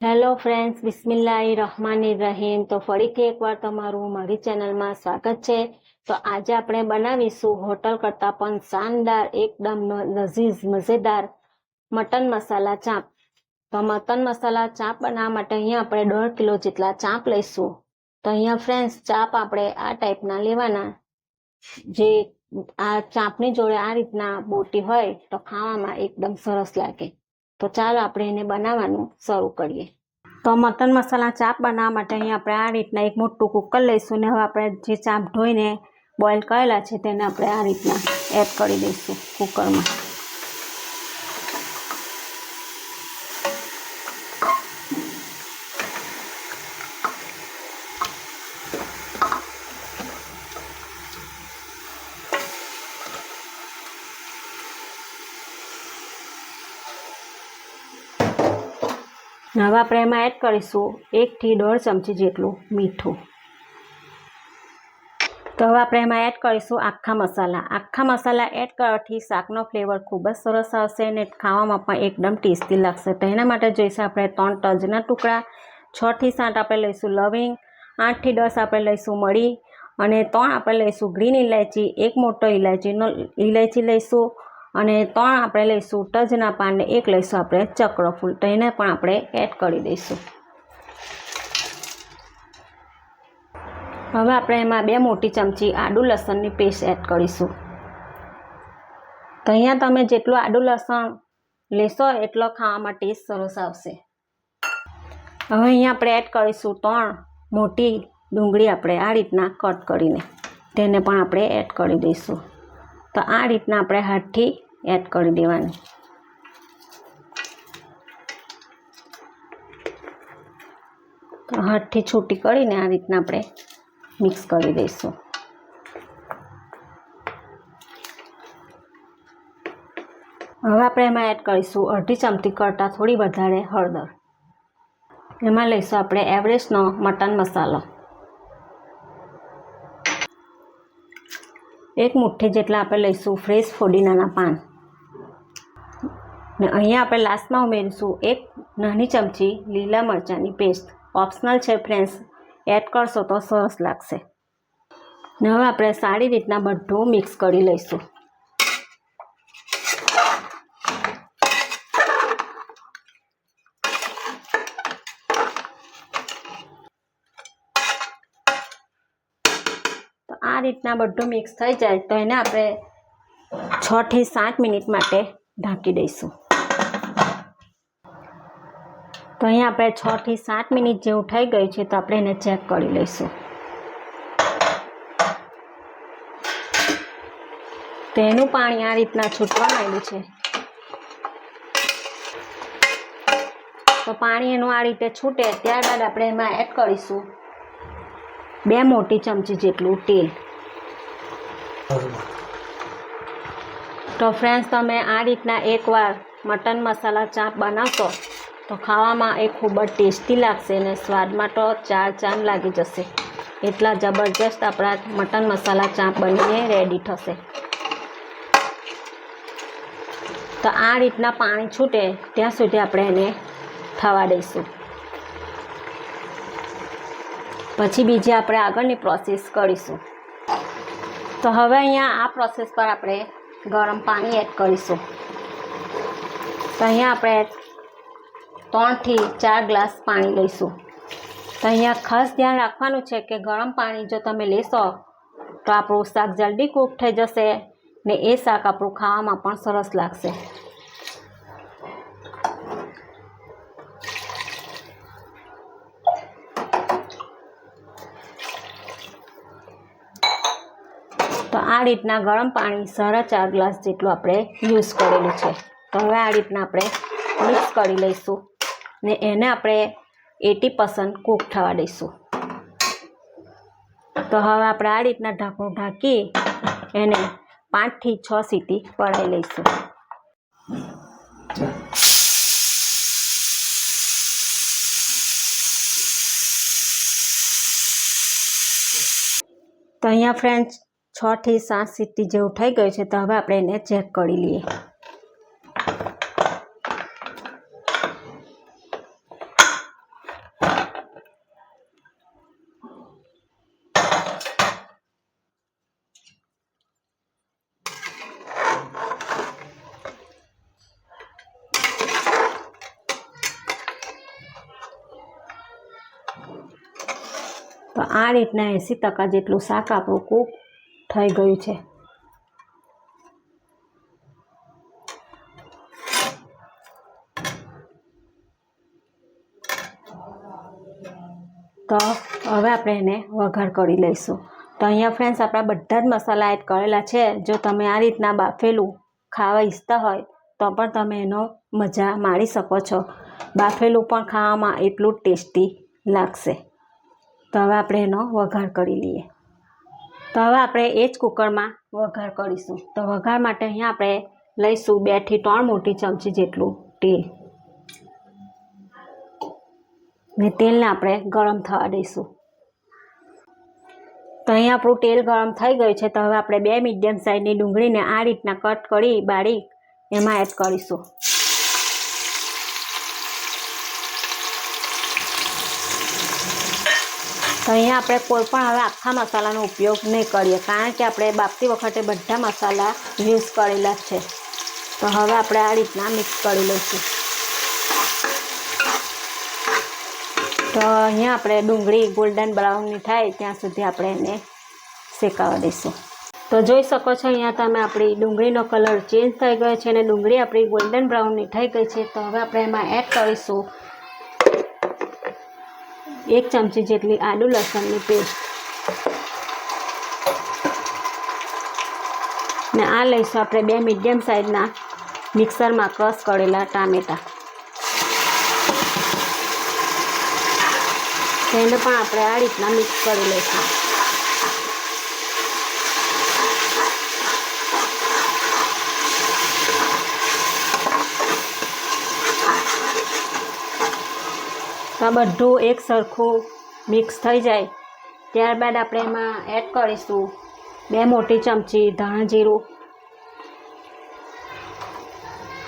Hello friends બિસ્મિલ્લાહિ રહમાન રહીમ તો ફરીથી એકવાર તમારું મારી ચેનલમાં સ્વાગત છે. તો આજે આપણે બનાવીશું હોટલ કરતાં પણ શાનદાર, એકદમ લઝીઝ, મજેદાર મટન મસાલા ચાપ. તો મટન મસાલા ચાંપ બનાવવા માટે અહીંયા આપણે દોઢ કિલો જેટલા ચાપ લઈશું. તો અહીંયા ફ્રેન્ડ્સ ચાપ આપણે આ ટાઈપના લેવાના. જે આ ચાપની જોડે આ રીતના બોટી હોય તો ખાવામાં એકદમ સરસ લાગે. તો ચાલો આપણે એને બનાવવાનું શરૂ કરીએ. તો મટન મસાલા ચાપ બનાવવા માટે અહીંયા આપણે આ રીતના એક મોટું કુકર લઈશું ને હવે આપણે જે ચાપ ધોઈને બોઇલ કરેલા છે તેને આપણે આ રીતના એડ કરી દઈશું કુકરમાં. હવે આપણે એડ કરીશું, એકથી દોઢ ચમચી જેટલું મીઠું. તો હવે એડ કરીશું આખા મસાલા. આખા મસાલા એડ કરવાથી શાકનો ફ્લેવર ખૂબ જ સરસ આવશે અને ખાવામાં પણ એકદમ ટેસ્ટી લાગશે. તો એના માટે જોઈશે આપણે ત્રણ તજના ટુકડા, છથી સાત આપણે લઈશું લવિંગ, આઠથી દસ આપણે લઈશું મળી, અને ત્રણ આપણે લઈશું ગ્રીન ઇલાયચી એક મોટો ઇલાયચીનો ઇલાયચી લઈશું અને ત્રણ આપણે લઈશું ટજના પાનને એક લઈશું આપણે ચક્ર ફૂલ. તો એને પણ આપણે એડ કરી દઈશું. હવે આપણે એમાં બે મોટી ચમચી આદુ લસણની પેસ્ટ એડ કરીશું. તો અહીંયા તમે જેટલું આદુ લસણ લેશો એટલો ખાવામાં ટેસ્ટ સરસ આવશે. હવે અહીંયા આપણે એડ કરીશું ત્રણ મોટી ડુંગળી આપણે આ રીતના કટ કરીને. તેને પણ આપણે એડ કરી દઈશું. તો આ રીતના આપણે હાથથી એડ કરી દેવાની. તો હાથથી છૂટી કરીને આ રીતના આપણે મિક્સ કરી દઈશું. હવે આપણે એમાં એડ કરીશું અડધી ચમચી કરતાં થોડી વધારે હળદર. એમાં લઈશું આપણે એવરેસ્ટનો મટન મસાલો. એક મુઠ્ઠી જેટલા આપણે લઈશું ફ્રેશ ફોડીનાના પાન. ને અહીંયા આપણે લાસ્ટમાં ઉમેરીશું એક નાની ચમચી લીલા મરચાંની પેસ્ટ ઓપ્શનલ છે ફ્રેન્ડ્સ એડ કરશો તો સરસ લાગશે. ને હવે આપણે સારી રીતના બધું મિક્સ કરી લઈશું તો આ રીતના બધું મિક્સ થઈ જાય તો એને આપણે છથી સાત મિનિટ માટે ઢાંકી દઈશું. તો અહીંયા આપણે છથી સાત મિનિટ જેવું થઈ ગયું છે તો આપણે એને ચેક કરી લઈશું. તેનું પાણી આ રીતના છૂટવા માંડ્યું છે. તો પાણી એનું આ રીતે છૂટે ત્યારબાદ આપણે એમાં એડ કરીશું બે મોટી ચમચી જેટલું તેલ. તો ફ્રેન્ડ્સ તમે આ રીતના એકવાર મટન મસાલા ચાપ બનાવશો, તો ખાવામાં એ ખૂબ જ ટેસ્ટી લાગશે અને સ્વાદમાં તો ચાર ચાંદ લાગી જશે. એટલા જબરજસ્ત આપણા મટન મસાલા ચાપ બનીને રેડી થશે. તો આ રીતના પાણી છૂટે, ત્યાં સુધી આપણે એને થવા દઈશું. પછી બીજી આપણે આગળની પ્રોસેસ કરીશું. તો હવે અહીંયા આ પ્રોસેસ પર આપણે ગરમ પાણી એડ કરીશું. તો અહીંયા આપણે ત્રણથી ચાર ગ્લાસ પાણી લઈશું. તો અહીંયા ખાસ ધ્યાન રાખવાનું છે કે ગરમ પાણી જો તમે લેશો, તો આપણું શાક જલ્દી કૂક થઈ જશે ને એ શાક આપણું ખાવામાં પણ સરસ લાગશે તો આ રીતના ગરમ પાણી સારા ચાર ગ્લાસ જેટલું આપણે યુઝ કરેલું છે. તો હવે આ રીતના આપણે મિક્સ કરી લઈશું ને એને આપણે એટી પર્સન્ટ કૂક થવા દઈશું. તો હવે આપણે આ રીતના ઢાંકણું ઢાંકી એને પાંચથી છ સીટી પડાવી લઈશું. તો અહીંયા ફ્રેન્ડ્સ છથી સાત સીટી જેવું થઈ ગયું છે તો હવે આપણે એને ચેક કરી લઈએ. તો આ રીતના એંસી ટકા જેટલું શાક આપણું કૂક થઈ ગયું છે. તો હવે આપણે એને વઘાર કરી લઈશું. તો અહીંયા ફ્રેન્ડ્સ આપણા બધા જ મસાલા એડ કરેલા છે. જો તમે આ રીતના બાફેલું ખાવા ઈચ્છતા હોય, તો પણ તમે એનો મજા માણી શકો છો. બાફેલું પણ ખાવામાં એટલું ટેસ્ટી લાગશે. તો હવે આપણે એનો વઘાર કરી લઈએ. તો હવે આપણે એ જ કુકરમાં વઘાર કરીશું. તો વઘાર માટે અહીંયા આપણે લઈશું બેથી ત્રણ મોટી ચમચી જેટલું તેલ. ને તેલને આપણે ગરમ થવા દઈશું. તો અહીંયા આપણું તેલ ગરમ થઈ ગયું છે, તો હવે આપણે બે મીડિયમ સાઇઝની ડુંગળીને આ રીતના કટ કરી, બારીક એમાં એડ કરીશું. અહીંયા આપણે કોઈ પણ હવે આખા મસાલાનો ઉપયોગ નહીં કરીએ, કારણ કે આપણે બાફતી વખતે બધા મસાલા યુઝ કરેલા છે. તો હવે આપણે આ રીતના મિક્સ કરી લઈશું. તો અહીંયા આપણે ડુંગળી, ગોલ્ડન બ્રાઉનની થાય ત્યાં સુધી આપણે એને શેકાવા દઈશું. તો જોઈ શકો છો અહીંયા તમે આપણી ડુંગળીનો કલર ચેન્જ થઈ ગયો છે અને ડુંગળી આપણી ગોલ્ડન બ્રાઉનની થઈ ગઈ છે. તો હવે આપણે એમાં એડ કરીશું એક ચમચી જેટલી આદુ લસણની પેસ્ટ. ને આ લઈશું આપણે બે મીડિયમ સાઇઝના મિક્સરમાં ક્રશ કરેલા ટામેટા. તેને પણ આપણે આ રીતના મિક્સ કરી લઈશું. આ બધું એક સરખું મિક્સ થઈ જાય. ત્યારબાદ આપણે એમાં એડ કરીશું બે મોટી ચમચી ધાણા જીરું.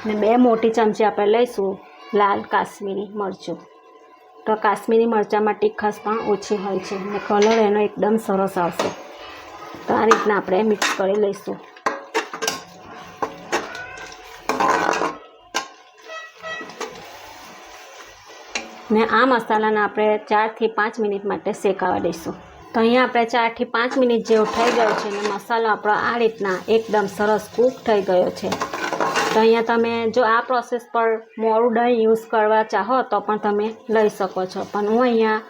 ને બે મોટી ચમચી આપણે લઈશું લાલ કાશ્મીરી મરચું. તો કાશ્મીરી મરચાંમાં તીખાશ પણ ઓછી હોય છે અને કલર એનો એકદમ સરસ આવશે. તો આ રીતના આપણે મિક્સ કરી લઈશું. ને આ મસાલાને આપણે ચારથી પાંચ મિનિટ માટે શેકાવા દઈશું. તો અહીંયા આપણે ચારથી પાંચ મિનિટ જેવો થઈ ગયો છે અને મસાલો આપણો આ રીતના એકદમ સરસ કૂક થઈ ગયો છે. તો અહીંયા તમે જો આ પ્રોસેસ પર મોરું દહીં યુઝ કરવા ચાહો તો પણ તમે લઈ શકો છો. પણ હું અહીંયા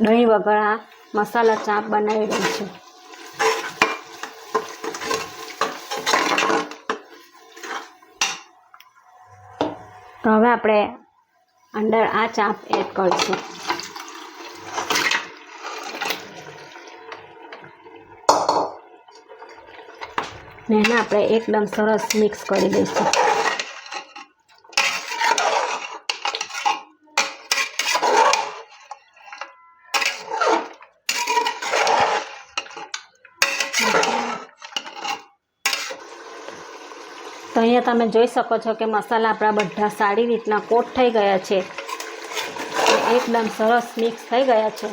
દહીં વગર આ મસાલા ચાપ બનાવી રહી છું. તો હવે આપણે અંદર આ ચાપ એડ કરશું. ને એને આપણે એકદમ સરસ મિક્સ કરી દઈશું. તો અહીંયા તમે જોઈ શકો છો કે મસાલા આપણા બધા સારી રીતના કોટ થઈ ગયા છે. એકદમ સરસ મિક્સ થઈ ગયા છે.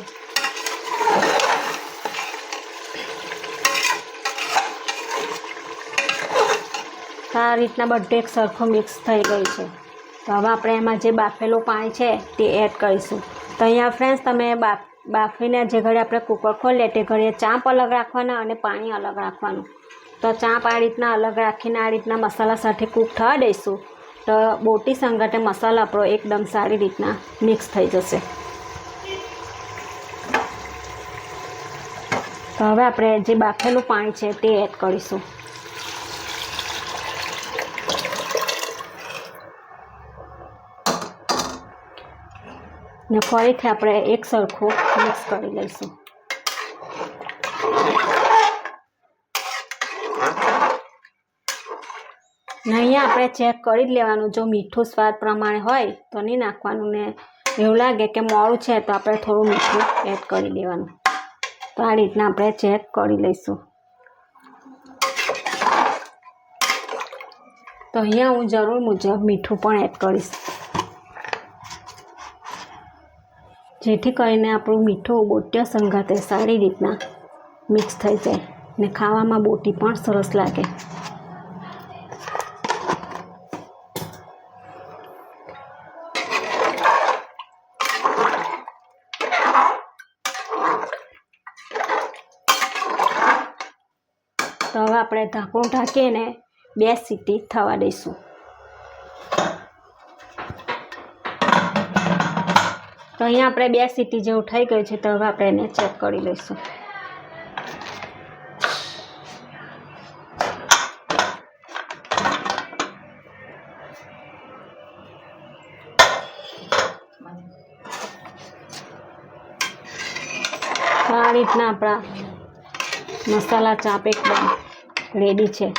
આ રીતના બધે એક સરખું મિક્સ થઈ ગયું છે. તો હવે આપણે એમાં જે બાફેલું પાણી છે તે એડ કરીશું. તો અહીંયા ફ્રેન્ડ્સ તમે બાફ, બાફીને જે ઘડી આપણે કુકર ખોલીએ તે ઘડીએ ચાંપ અલગ રાખવાના અને પાણી અલગ રાખવાનું. તો ચાંપ આ રીતના અલગ રાખીને આ રીતના મસાલા સાથે કૂક થવા દઈશું. તો બોટી સંગતે મસાલો આપણો એકદમ સારી રીતના મિક્સ થઈ જશે. તો હવે આપણે જે બાફેલું પાણી છે તે એડ કરીશું. ને ફરીથી આપણે એક સરખું મિક્સ કરી લઈશું. ને અહીંયા આપણે ચેક કરી જ લેવાનું. જો મીઠું સ્વાદ પ્રમાણે હોય, તો નહીં નાખવાનું ને એવું લાગે કે મોડું છે, તો આપણે થોડું મીઠું એડ કરી દેવાનું. તો આ રીતના આપણે ચેક કરી લઈશું. તો અહીંયા હું જરૂર મુજબ મીઠું પણ એડ કરીશ. જેથી કરીને આપણું મીઠું બોટ્ય સંગાતે સારી રીતના મિક્સ થઈ જાય ને ખાવામાં બોટી પણ સરસ લાગે. તો હવે આપણે ઢાંકણું ઢાંકીને બે સીટી થવા દઈશું. તો અહીંયા આપણે બે સીટી જેવું થઈ ગયું છે, તો હવે આપણે એને ચેક કરી લઈશું. આ રીતના આપણા મસાલા ચાપ એકદમ રેડી છે.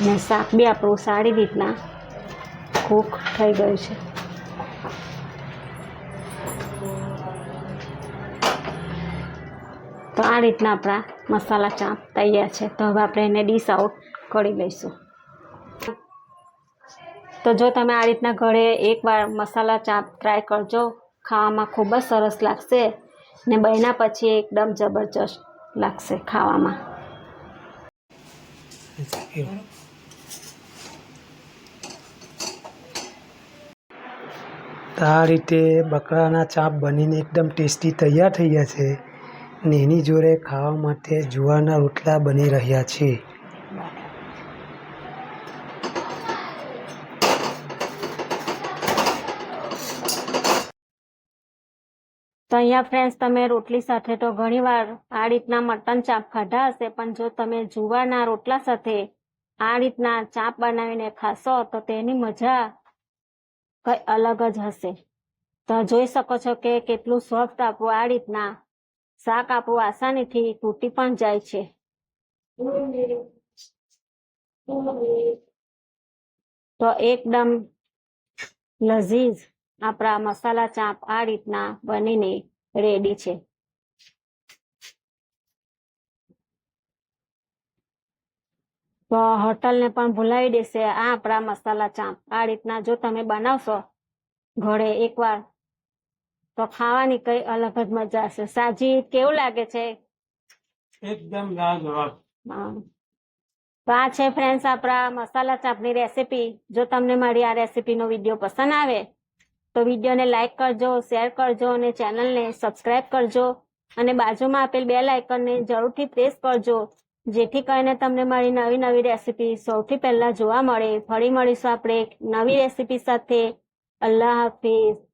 ને શાક બી આપણું સારી રીતના કૂક થઈ ગયું છે. તો આ રીતના આપણા મસાલા ચાપ તૈયાર છે. તો હવે આપણે એને ડીશ આઉટ કરી લઈશું. તો જો તમે આ રીતના ઘરે એકવાર મસાલા ચાપ ટ્રાય કરજો. ખાવામાં ખૂબ જ સરસ લાગશે ને બન્યા પછી એકદમ જબરજસ્ત લાગશે ખાવામાં. આ રીતે બકરાના ચાપ બનીને એકદમ ટેસ્ટી તૈયાર થઈ ગયા છે ને એની જોડે ખાવા માટે જુવારના રોટલા બની રહ્યા છે. તો અહીંયા ફ્રેન્ડ્સ તમે રોટલી સાથે તો ઘણીવાર આ રીતના મટન ચાપ ખાધા હશે, પણ જો તમે જુવારના રોટલા સાથે આ રીતના ચાપ બનાવીને ખાશો, તો તેની મજા કઈ અલગ જ હશે. તો જોઈ શકો છો કે કેટલું સોફ્ટ આપવું, આ રીતના શાક આપણું આસાનીથી તૂટી પણ જાય છે. તો એકદમ લઝીઝ આપણા મસાલા ચાપ આ રીતના બનીને રેડી છે. તો હોટલને પણ ભૂલાવી દેશે આ આપણા મસાલા ચાપ. આ રીતના જો તમે બનાવશો ઘરે એકવાર તો ખાવાની કઈ અલગ જ મજા હશે. સાજી કેવું લાગે છે? એકદમ લાજવાબ. તો આ છે ફ્રેન્ડ્સ આપણા મસાલા ચાપની રેસીપી જો તમને મારી આ રેસીપીનો વીડિયો પસંદ આવે તો વિડીયોને લાઈક કરજો, શેર કરજો અને ચેનલને સબસ્ક્રાઇબ કરજો. અને બાજુમાં આપેલ બે લાઇકનને જરૂરથી પ્રેસ કરજો, જેથી કરીને તમને મારી નવી નવી રેસીપી સૌથી પહેલા જોવા મળે. ફરી મળીશું આપણે એક નવી રેસીપી સાથે. અલ્લાહ હાફિઝ.